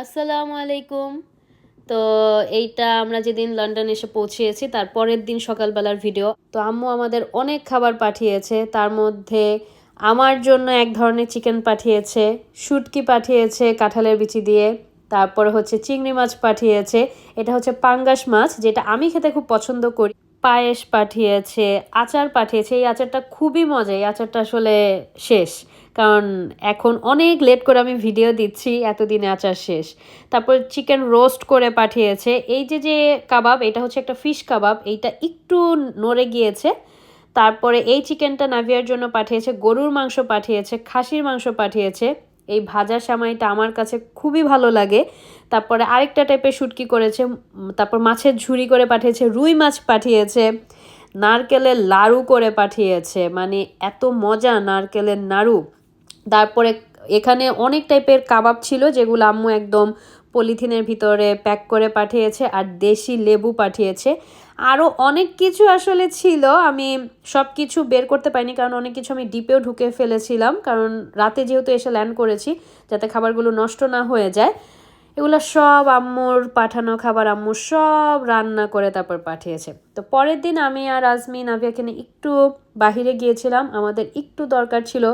আসসালামু আলাইকুম। তো এইটা আমরা যেদিন লন্ডন এসে পৌঁছেছি, তার পরের দিন সকালবেলার ভিডিও তো আম্মু আমাদের অনেক খাবার পাঠিয়েছে, তার মধ্যে আমার জন্য এক ধরনের চিকেন পাঠিয়েছে, শুটকি পাঠিয়েছে কাঁঠালের বিচি দিয়ে, তারপরে হচ্ছে চিংড়ি মাছ পাঠিয়েছে। এটা হচ্ছে পাঙ্গাস মাছ, যেটা আমি খেতে খুব পছন্দ করি। পায়েস পাঠিয়েছে, আচার পাঠিয়েছে, এই আচারটা খুবই মজা এই আচারটা আসলে শেষ। কারণ এখন অনেক লেট করে আমি ভিডিও দিচ্ছি, এতদিনে আচার শেষ। তারপর চিকেন রোস্ট করে পাঠিয়েছে। এই যে যে কাবাব, এটা হচ্ছে একটা ফিশ কাবাব, এইটা একটু নড়ে গিয়েছে। তারপরে এই চিকেনটা নাভিয়ার জন্য পাঠিয়েছে, গরুর মাংস পাঠিয়েছে, খাসির মাংস পাঠিয়েছে। এই ভাজা সামাইটা আমার কাছে খুবই ভালো লাগে। তারপরে আরেকটা টাইপের শুটকি করেছে, তারপর মাছের ঝুড়ি করে পাঠিয়েছে, রুই মাছ পাঠিয়েছে, নারকেলের লাড়ু করে পাঠিয়েছে। মানে এত মজা নারকেলের নাড়ু। তারপরে এখানে অনেক টাইপের কাবাব ছিল যেগুলো আম্মু একদম পলিথিনের ভিতরে প্যাক করে পাঠিয়েছে আর দেশি লেবু পাঠিয়েছে। আরও অনেক কিছু আসলে ছিল, আমি সব কিছু বের করতে পারিনি কারণ অনেক কিছু আমি ডিপেও ঢুকে ফেলেছিলাম, কারণ রাতে যেহেতু এসে ল্যান্ড করেছি যাতে খাবারগুলো নষ্ট না হয়ে যায়। এগুলো সব আম্মুর পাঠানো খাবার, আম্মু সব রান্না করে তারপর পাঠিয়েছে। তো পরের দিন আমি আর আজমি নাভিয়াকে একটু বাহিরে গিয়েছিলাম, আমাদের একটু দরকার ছিল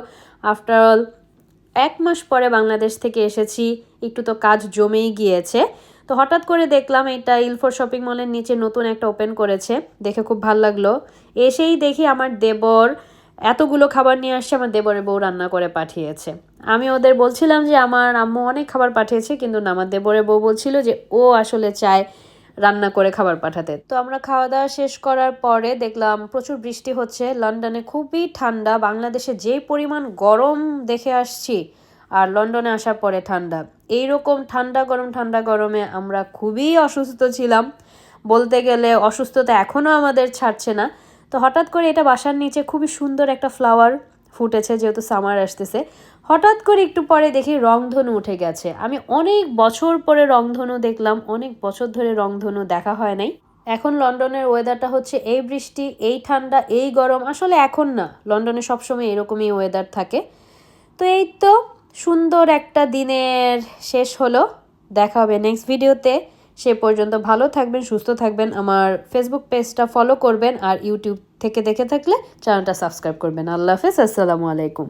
আফটার অল এক মাস পরে বাংলাদেশ থেকে এসেছি, একটু তো কাজ জমেই গিয়েছে। তো হঠাৎ করে দেখলাম এটা ইলফোর শপিং মলের নিচে নতুন একটা ওপেন করেছে, দেখে খুব ভালো লাগল। এসেই দেখি আমার দেবর এতগুলো খাবার নিয়ে আসছে, আমার দেবরের বউ রান্না করে পাঠিয়েছে। আমি ওদের বলছিলাম যে, আমার আম্মু অনেক খাবার পাঠিয়েছে, কিন্তু না, আমার দেবরের বউ বলছিল যে, ও আসলে চায় রান্না করে খাবার পাঠাতে। তো আমরা খাওয়া দাওয়া শেষ করার পরে দেখলাম প্রচুর বৃষ্টি হচ্ছে। লন্ডনে খুবই ঠান্ডা। বাংলাদেশে যে পরিমাণ গরম দেখে আসছি, আর লন্ডনে আসার পরে ঠান্ডা। এই রকম ঠান্ডা গরম, ঠান্ডা গরমে আমরা খুবই অসুস্থ ছিলাম। বলতে গেলে অসুস্থতা এখনও আমাদের ছাড়ছে না। তো হঠাৎ করে এটা বাসার নিচে খুবই সুন্দর একটা ফ্লাওয়ার ফুটেছে যেহেতু সামার আসতেছে। হঠাৎ করে একটু পরে দেখি রংধনু উঠে গেছে। আমি অনেক বছর পরে রংধনু দেখলাম, অনেক বছর ধরে রংধনু দেখা হয় নাই। এখন লন্ডনের ওয়েদারটা হচ্ছে এই বৃষ্টি, এই ঠান্ডা, এই গরম। আসলে এখন না, লন্ডনে সবসময় এরকমই ওয়েদার থাকে। তো এই তো সুন্দর একটা দিনের শেষ হলো। দেখা হবে নেক্সট ভিডিওতে সে পর্যন্ত ভালো থাকবেন, সুস্থ থাকবেন। আমার ফেসবুক পেজটা ফলো করবেন আর ইউটিউব থেকে দেখে থাকলে চ্যানেলটা সাবস্ক্রাইব করবেন। আল্লাহ হাফেজ, আসসালামু আলাইকুম।